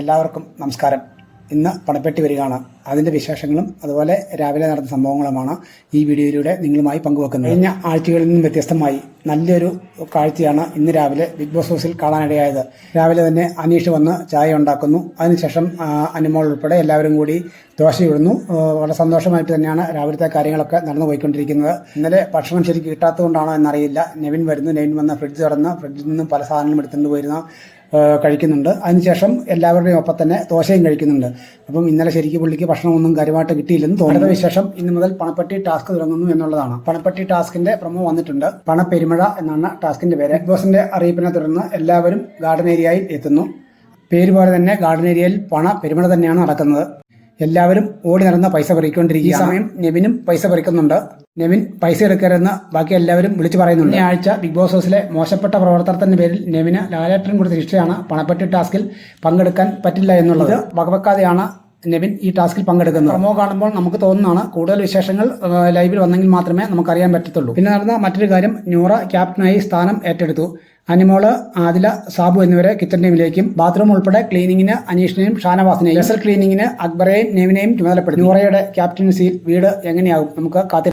എല്ലാവർക്കും നമസ്കാരം. ഇന്ന് പണപ്പെട്ടി വരികയാണ്. അതിന്റെ വിശേഷങ്ങളും അതുപോലെ രാവിലെ നടന്ന സംഭവങ്ങളുമാണ് ഈ വീഡിയോയിലൂടെ നിങ്ങളുമായി പങ്കുവെക്കുന്നത്. കഴിഞ്ഞ ആഴ്ചകളിൽ നിന്നും വ്യത്യസ്തമായി നല്ലൊരു കാഴ്ചയാണ് ഇന്ന് രാവിലെ ബിഗ് ബോസ് ഹൗസിൽ കാണാനിടയായത്. രാവിലെ തന്നെ അനീഷ് വന്ന് ചായ ഉണ്ടാക്കുന്നു. അതിനുശേഷം അനുമോൾ ഉൾപ്പെടെ എല്ലാവരും കൂടി ദോശ ഇടുന്നു. വളരെ സന്തോഷമായിട്ട് തന്നെയാണ് രാവിലത്തെ കാര്യങ്ങളൊക്കെ നടന്നു പോയിക്കൊണ്ടിരിക്കുന്നത്. ഇന്നലെ ഭക്ഷണം ശരിക്കും കിട്ടാത്തതുകൊണ്ടാണോ എന്നറിയില്ല. നെവിൻ വരുന്നു. നെവിൻ വന്ന് ഫ്രിഡ്ജ് തുറന്ന് ഫ്രിഡ്ജിൽ നിന്നും പല സാധനങ്ങളും എടുത്തുകൊണ്ട് പോയിരുന്ന. കഴിക്കുന്നുണ്ട്. അതിനുശേഷം എല്ലാവരുടെയും ഒപ്പം തന്നെ ദോശയും കഴിക്കുന്നുണ്ട്. അപ്പം ഇന്നലെ ശരിക്കും പുള്ളിക്ക് ഭക്ഷണമൊന്നും കാര്യമായിട്ട് കിട്ടിയില്ലെന്ന് തോന്നുന്നത് വിശേഷം ഇന്ന് മുതൽ പണപ്പെട്ടി ടാസ്ക് തുടങ്ങുന്നു എന്നുള്ളതാണ്. പണപ്പെട്ടി ടാസ്കിന്റെ പ്രമോ വന്നിട്ടുണ്ട്. പണപ്പെരുമഴ എന്നാണ് ടാസ്കിന്റെ പേര്. ബിഗ് ബോസിന്റെ അറിയിപ്പിനെ തുടർന്ന് എല്ലാവരും ഗാർഡൻ ഏരിയയിൽ എത്തുന്നു. പേര് പോലെ തന്നെ ഗാർഡൻ ഏരിയയിൽ പണ പെരുമഴ തന്നെയാണ് നടക്കുന്നത്. എല്ലാവരും ഓടി നടന്ന പൈസ പറിക്കൊണ്ടിരിക്കുക ഈ സമയം നെവിനും പൈസ പറിക്കുന്നുണ്ട്. നെവിൻ പൈസ എടുക്കരുതെന്ന് ബാക്കി എല്ലാവരും വിളിച്ചു പറയുന്നുണ്ട്. ഈ ആഴ്ച ബിഗ് ബോസ് ഹൗസിലെ മോശപ്പെട്ട പ്രവർത്തനത്തിന്റെ പേരിൽ നെവിന് ലാലേട്ടൻ കൊടുത്ത ശിക്ഷയാണ് പണപ്പെട്ടി ടാസ്കിൽ പങ്കെടുക്കാൻ പറ്റില്ല എന്നുള്ളത്. വകവെക്കാതെയാണ് നെവിൻ ഈ ടാസ്കിൽ പങ്കെടുക്കുന്നത്. പ്രമോ കാണുമ്പോൾ നമുക്ക് തോന്നുന്നതാണ് കൂടുതൽ വിശേഷങ്ങൾ ലൈവിൽ വന്നെങ്കിൽ മാത്രമേ നമുക്കറിയാൻ പറ്റത്തുള്ളൂ. പിന്നെ നടന്ന മറ്റൊരു കാര്യം ന്യൂറ ക്യാപ്റ്റനായി സ്ഥാനം ഏറ്റെടുത്തു. അനിമോൾ ആദില സാബു എന്നിവരെ കിച്ചൺ ടീമിലേക്കും ബാത്റൂം ഉൾപ്പെടെ ക്ലീനിങ്ങിന് അനീഷിനെയും ഷാനവാസിനെയും ലെസർ ക്ലീനിങ്ങിന് അക്ബറേയും നെവിനെയും ചുമതലപ്പെടുത്തി. ന്യൂറയുടെ ക്യാപ്റ്റൻസിയിൽ വീട് എങ്ങനെയാകും നമുക്ക് കാത്തിരുന്ന്